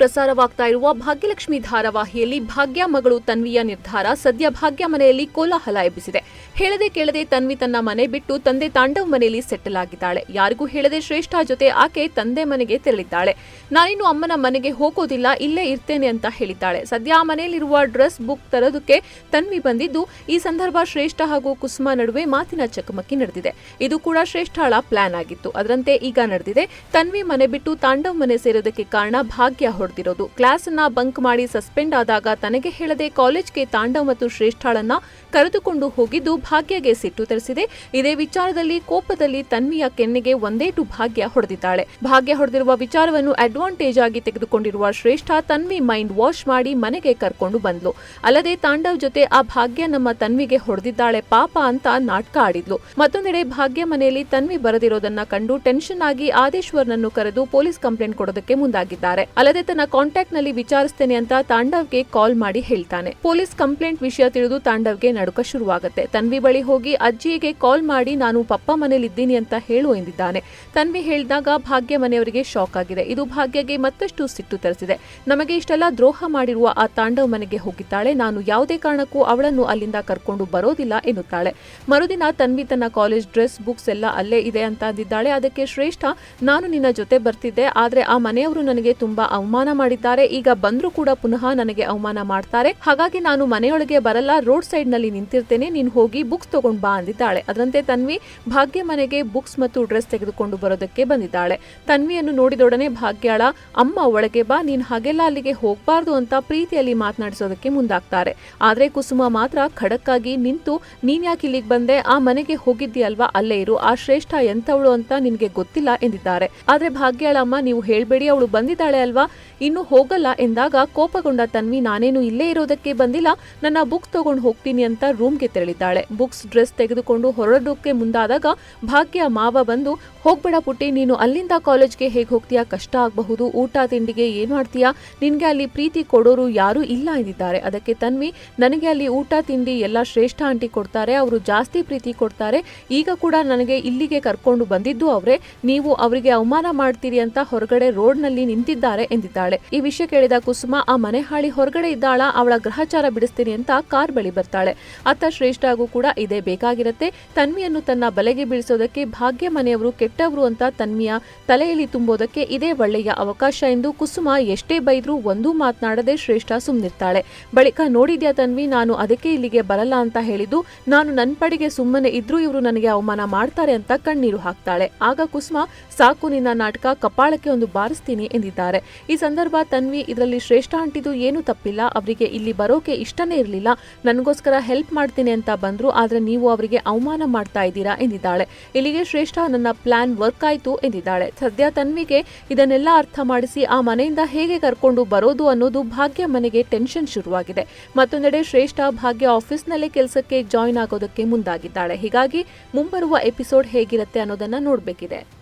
ಪ್ರಸಾರವಾಗ್ತಾ ಇರುವ ಭಾಗ್ಯಲಕ್ಷ್ಮಿ ಧಾರಾವಾಹಿಯಲ್ಲಿ ಭಾಗ್ಯ ಮಗಳು ತನ್ವಿಯ ನಿರ್ಧಾರ ಸದ್ಯ ಭಾಗ್ಯ ಮನೆಯಲ್ಲಿ ಕೋಲಾಹಲ ಎಬ್ಬಿಸಿದೆ. ಹೇಳದೆ ಕೇಳದೆ ತನ್ವಿ ತನ್ನ ಮನೆ ಬಿಟ್ಟು ತಂದೆ ತಾಂಡವ್ ಮನೆಯಲ್ಲಿ ಸೆಟ್ಟಲ್ ಆಗಿದ್ದಾಳೆ. ಯಾರಿಗೂ ಹೇಳದೆ ಶ್ರೇಷ್ಠ ಜೊತೆ ಆಕೆ ತಂದೆ ಮನೆಗೆ ತೆರಳಿದ್ದಾಳೆ. ನಾನಿನ್ನು ಅಮ್ಮನ ಮನೆಗೆ ಹೋಗೋದಿಲ್ಲ, ಇಲ್ಲೇ ಇರ್ತೇನೆ ಅಂತ ಹೇಳಿದ್ದಾಳೆ. ಸದ್ಯ ಆ ಮನೆಯಲ್ಲಿರುವ ಡ್ರೆಸ್ ಬುಕ್ ತರೋದಕ್ಕೆ ತನ್ವಿ ಬಂದಿದ್ದು, ಈ ಸಂದರ್ಭ ಶ್ರೇಷ್ಠ ಹಾಗೂ ಕುಸುಮ ನಡುವೆ ಮಾತಿನ ಚಕಮಕಿ ನಡೆದಿದೆ. ಇದು ಕೂಡ ಶ್ರೇಷ್ಠಳ ಪ್ಲಾನ್ ಆಗಿತ್ತು. ಅದರಂತೆ ಈಗ ನಡೆದಿದೆ. ತನ್ವಿ ಮನೆ ಬಿಟ್ಟು ತಾಂಡವ್ ಮನೆ ಸೇರೋದಕ್ಕೆ ಕಾರಣ ಭಾಗ್ಯ ಹೊಡೆದಿರೋದು. ಕ್ಲಾಸ್ ಅನ್ನ ಬಂಕ್ ಮಾಡಿ ಸಸ್ಪೆಂಡ್ ಆದಾಗ ತನಗೆ ಹೇಳದೆ ಕಾಲೇಜ್ಗೆ ತಾಂಡವ್ ಮತ್ತು ಶ್ರೇಷ್ಠಳನ್ನ ಕರೆದುಕೊಂಡು ಹೋಗಿದ್ದು ಭಾಗ್ಯಗೆ ಸಿಟ್ಟು ತರಿಸಿದೆ. ಇದೇ ವಿಚಾರದಲ್ಲಿ ಕೋಪದಲ್ಲಿ ತನ್ವಿಯ ಕೆನ್ನೆಗೆ ಒಂದೇಟು ಭಾಗ್ಯ ಹೊಡೆದಿದ್ದಾಳೆ. ಭಾಗ್ಯ ಹೊಡೆದಿರುವ ವಿಚಾರವನ್ನು ಅಡ್ವಾಂಟೇಜ್ ಆಗಿ ತೆಗೆದುಕೊಂಡಿರುವ ಶ್ರೇಷ್ಠ ತನ್ವಿ ಮೈಂಡ್ ವಾಶ್ ಮಾಡಿ ಮನೆಗೆ ಕರ್ಕೊಂಡು ಬಂದ್ಲು. ಅಲ್ಲದೆ ತಾಂಡವ್ ಜೊತೆ ಆ ಭಾಗ್ಯ ನಮ್ಮ ತನ್ವಿಗೆ ಹೊಡೆದಿದ್ದಾಳೆ ಪಾಪ ಅಂತ ನಾಟಕ ಆಡಿದ್ಲು. ಮತ್ತೊಂದೆಡೆ ಭಾಗ್ಯ ಮನೆಯಲ್ಲಿ ತನ್ವಿ ಬರೆದಿರೋದನ್ನ ಕಂಡು ಟೆನ್ಷನ್ ಆಗಿ ಆದೇಶ್ವರ್ನನ್ನು ಕರೆದು ಪೊಲೀಸ್ ಕಂಪ್ಲೇಂಟ್ ಕೊಡೋದಕ್ಕೆ ಮುಂದಾಗಿದ್ದಾರೆ. ಅಲ್ಲದೆ ತನ್ನ ಕಾಂಟ್ಯಾಕ್ಟ್ನಲ್ಲಿ ವಿಚಾರಿಸ್ತೇನೆ ಅಂತ ತಾಂಡವ್ಗೆ ಕಾಲ್ ಮಾಡಿ ಹೇಳ್ತಾನೆ. ಪೊಲೀಸ್ ಕಂಪ್ಲೇಂಟ್ ವಿಷಯ ತಿಳಿದು ತಾಂಡವ್ಗೆ ನಡುಕ ಶುರುವಾಗುತ್ತೆ. ತನ್ವಿ ಬಳಿ ಹೋಗಿ ಅಜ್ಜಿಗೆ ಕಾಲ್ ಮಾಡಿ ನಾನು ಪಪ್ಪ ಮನೇಲಿದ್ದೀನಿ ಅಂತ ಹೇಳು ಎಂದಿದ್ದಾನೆ. ತನ್ವಿ ಹೇಳಿದಾಗ ಭಾಗ್ಯ ಮನೆಯವರಿಗೆ ಶಾಕ್ ಆಗಿದೆ. ಇದು ಭಾಗ್ಯಗೆ ಮತ್ತಷ್ಟು ಸಿಟ್ಟು ತರಿಸಿದೆ. ನಮಗೆ ಇಷ್ಟೆಲ್ಲ ದ್ರೋಹ ಮಾಡಿರುವ ಆ ತಾಂಡವ್ ಮನೆಗೆ ಹೋಗಿದ್ದಾಳೆ. ನಾನು ಯಾವುದೇ ಕಾರಣಕ್ಕೂ ಅವಳನ್ನು ಅಲ್ಲಿಂದ ಕರ್ಕೊಂಡು ಬರೋದಿಲ್ಲ ಎನ್ನುತ್ತಾಳೆ. ಮರುದಿನ ತನ್ವಿ ತನ್ನ ಕಾಲೇಜ್ ಡ್ರೆಸ್, ಬುಕ್ಸ್ ಎಲ್ಲ ಅಲ್ಲೇ ಇದೆ ಅಂತ ಅಂದಿದ್ದಾಳೆ. ಅದಕ್ಕೆ ಶ್ರೇಷ್ಠ, ನಾನು ನಿನ್ನ ಜೊತೆ ಬರ್ತಿದ್ದೆ. ಆದ್ರೆ ಆ ಮನೆಯವರು ನನಗೆ ತುಂಬಾ ಅವಮಾನ ಮಾಡಿದ್ದಾರೆ. ಈಗ ಬಂದ್ರೂ ಕೂಡ ಪುನಃ ನನಗೆ ಅವಮಾನ ಮಾಡ್ತಾರೆ. ಹಾಗಾಗಿ ನಾನು ಮನೆಯೊಳಗೆ ಬರಲ್ಲ. ರೋಡ್ ಸೈಡ್ನಲ್ಲಿ ನಿಂತಿರ್ತೇನೆ. ನೀನು ಹೋಗಿ ಬುಕ್ಸ್ ತಗೊಂಡ್ ಬಾ ಅಂದಿದ್ದಾಳೆ. ಅದರಂತೆ ತನ್ವಿ ಭಾಗ್ಯ ಮನೆಗೆ ಬುಕ್ಸ್ ಮತ್ತು ಡ್ರೆಸ್ ತೆಗೆದುಕೊಂಡು ಬರೋದಕ್ಕೆ ಬಂದಿದ್ದಾಳೆ. ತನ್ವಿಯನ್ನು ನೋಡಿದೊಡನೆ ಭಾಗ್ಯಾಳ, ಅಮ್ಮ, ಒಳಗೆ ಬಾ. ನೀನ್ ಹಾಗೆಲ್ಲ ಅಲ್ಲಿಗೆ ಹೋಗಬಾರ್ದು ಅಂತ ಪ್ರೀತಿಯಲ್ಲಿ ಮಾತನಾಡಿಸೋದಕ್ಕೆ ಮುಂದಾಗ್ತಾರೆ. ಆದ್ರೆ ಕುಸುಮ ಮಾತ್ರ ಖಡಕ್ಕಾಗಿ ನಿಂತು, ನೀನ್ ಯಾಕೆ ಇಲ್ಲಿಗೆ ಬಂದೆ? ಆ ಮನೆಗೆ ಹೋಗಿದ್ದೀಯಲ್ವಾ? ಅಲ್ಲೇ ಇರು. ಆ ಶ್ರೇಷ್ಠ ಎಂತವಳು ಅಂತ ನಿನ್ಗೆ ಗೊತ್ತಿಲ್ಲ ಎಂದಿದ್ದಾರೆ. ಆದ್ರೆ ಭಾಗ್ಯಾಳ, ಅಮ್ಮ, ನೀವು ಹೇಳ್ಬೇಡಿ. ಅವಳು ಬಂದಿದ್ದಾಳೆ ಅಲ್ವಾ? ಇನ್ನು ಹೋಗಲ್ಲ ಎಂದಾಗ ಕೋಪಗೊಂಡ ತನ್ವಿ, ನಾನೇನು ಇಲ್ಲೇ ಇರೋದಕ್ಕೆ ಬಂದಿಲ್ಲ, ನನ್ನ ಬುಕ್ ತಗೊಂಡು ಹೋಗ್ತೀನಿ ಅಂತ ರೂಮ್ಗೆ ತೆರಳಿದ್ದಾಳೆ. ಬುಕ್ಸ್, ಡ್ರೆಸ್ ತೆಗೆದುಕೊಂಡು ಹೊರಡೋಕೆ ಮುಂದಾದಾಗ ಭಾಗ್ಯ ಮಾವ ಬಂದು, ಹೋಗ್ಬೇಡ ಪುಟ್ಟಿ, ನೀನು ಅಲ್ಲಿಂದ ಕಾಲೇಜ್ಗೆ ಹೇಗೆ ಹೋಗ್ತೀಯಾ? ಕಷ್ಟ ಆಗಬಹುದು, ಊಟ ತಿಂಡಿಗೆ ಏನ್ ಮಾಡ್ತೀಯಾ? ನಿನ್ಗೆ ಅಲ್ಲಿ ಪ್ರೀತಿ ಕೊಡೋರು ಯಾರೂ ಇಲ್ಲ ಎಂದಿದ್ದಾರೆ. ಅದಕ್ಕೆ ತನ್ವಿ, ನನಗೆ ಅಲ್ಲಿ ಊಟ, ತಿಂಡಿ ಎಲ್ಲ ಶ್ರೇಷ್ಠ ಆಂಟಿ ಕೊಡ್ತಾರೆ, ಅವರು ಜಾಸ್ತಿ ಪ್ರೀತಿ ಕೊಡ್ತಾರೆ. ಈಗ ಕೂಡ ನನಗೆ ಇಲ್ಲಿಗೆ ಕರ್ಕೊಂಡು ಬಂದಿದ್ದು ಅವರೇ. ನೀವು ಅವರಿಗೆ ಅವಮಾನ ಮಾಡ್ತೀರಿ ಅಂತ ಹೊರಗಡೆ ರೋಡ್ನಲ್ಲಿ ನಿಂತಿದ್ದಾರೆ ಎಂದಿದ್ದಾಳೆ ಈ ವಿಷಯ ಕೇಳಿದ ಕುಸುಮ, ಆ ಮನೆ ಹಾಳಿ ಹೊರಗಡೆ ಇದ್ದಾಳ, ಅವಳ ಗ್ರಹಚಾರ ಬಿಡಿಸ್ತೀನಿ ಅಂತ ಕಾರ್ ಬಳಿ ಬರ್ತಾಳೆ. ಅತ್ತ ಶ್ರೇಷ್ಠಗೂ ಕೂಡ ಇದೇ ಬೇಕಾಗಿರುತ್ತೆ. ತನ್ವಿಯನ್ನು ತನ್ನ ಬಲೆಗೆ ಬೀಳಿಸೋದಕ್ಕೆ ಭಾಗ್ಯ ಮನೆಯವರು ಕೆಟ್ಟವರು ಅಂತ ತನ್ವಿಯ ತಲೆಯಲ್ಲಿ ತುಂಬೋದಕ್ಕೆ ಇದೇ ಒಳ್ಳೆಯ ಅವಕಾಶ ಎಂದು ಕುಸುಮ ಎಷ್ಟೇ ಬೈದ್ರೂ ಒಂದೂ ಮಾತನಾಡದೆ ಶ್ರೇಷ್ಠ ಸುಮ್ಮನಿರ್ತಾಳೆ ಬಳಿಕ, ನೋಡಿದ್ಯಾ ತನ್ವಿ, ನಾನು ಅದಕ್ಕೆ ಇಲ್ಲಿಗೆ ಬರಲ್ಲ ಅಂತ ಹೇಳಿದ್ದು, ನಾನು ನನ್ನ ಪಡೆಗೆ ಸುಮ್ಮನೆ ಇದ್ರೂ ಇವರು ನನಗೆ ಅವಮಾನ ಮಾಡ್ತಾರೆ ಅಂತ ಕಣ್ಣೀರು ಹಾಕ್ತಾಳೆ. ಆಗ ಕುಸುಮ, ಸಾಕು ನಿನ್ನ ನಾಟಕ, ಕಪಾಳಕ್ಕೆ ಒಂದು ಬಾರಿಸ್ತೀನಿ ಎಂದಿದ್ದಾರೆ. ಈ ಸಂದರ್ಭ ತನ್ವಿ ಇದರಲ್ಲಿ ಶ್ರೇಷ್ಠ ಅಂಟಿದು ಏನು ತಪ್ಪಿಲ್ಲ. ಅವರಿಗೆ ಇಲ್ಲಿ ಬರೋಕೆ ಇಷ್ಟನೇ ಇರಲಿಲ್ಲ. ನನಗೋಸ್ಕರ ಹೆಲ್ಪ್ ಮಾಡ್ತೀನಿ ಅಂತ ಬಂದ್ರು. ಆದ್ರೆ ನೀವು ಅವರಿಗೆ ಅವಮಾನ ಮಾಡ್ತಾ ಇದ್ದೀರಾ ಎಂದಿದ್ದಾಳೆ. ಇಲ್ಲಿಗೆ ಶ್ರೇಷ್ಠ ನನ್ನ ಪ್ಲಾನ್ ವರ್ಕ್ ಆಯ್ತು ಎಂದಿದ್ದಾಳೆ. ಸದ್ಯ ತನ್ವಿಗೆ ಇದನ್ನೆಲ್ಲ ಅರ್ಥ ಮಾಡಿಸಿ ಆ ಮನೆಯಿಂದ ಹೇಗೆ ಕರ್ಕೊಂಡು ಬರೋದು ಅನ್ನೋದು ಭಾಗ್ಯ ಮನೆಗೆ ಟೆನ್ಷನ್ ಶುರುವಾಗಿದೆ. ಮತ್ತೊಂದೆಡೆ ಶ್ರೇಷ್ಠ ಭಾಗ್ಯ ಆಫೀಸ್ನಲ್ಲೇ ಕೆಲಸಕ್ಕೆ ಜಾಯಿನ್ ಆಗೋದಕ್ಕೆ ಮುಂದಾಗಿದ್ದಾಳೆ. ಹೀಗಾಗಿ ಮುಂಬರುವ ಎಪಿಸೋಡ್ ಹೇಗಿರುತ್ತೆ ಅನ್ನೋದನ್ನ ನೋಡಬೇಕಿದೆ.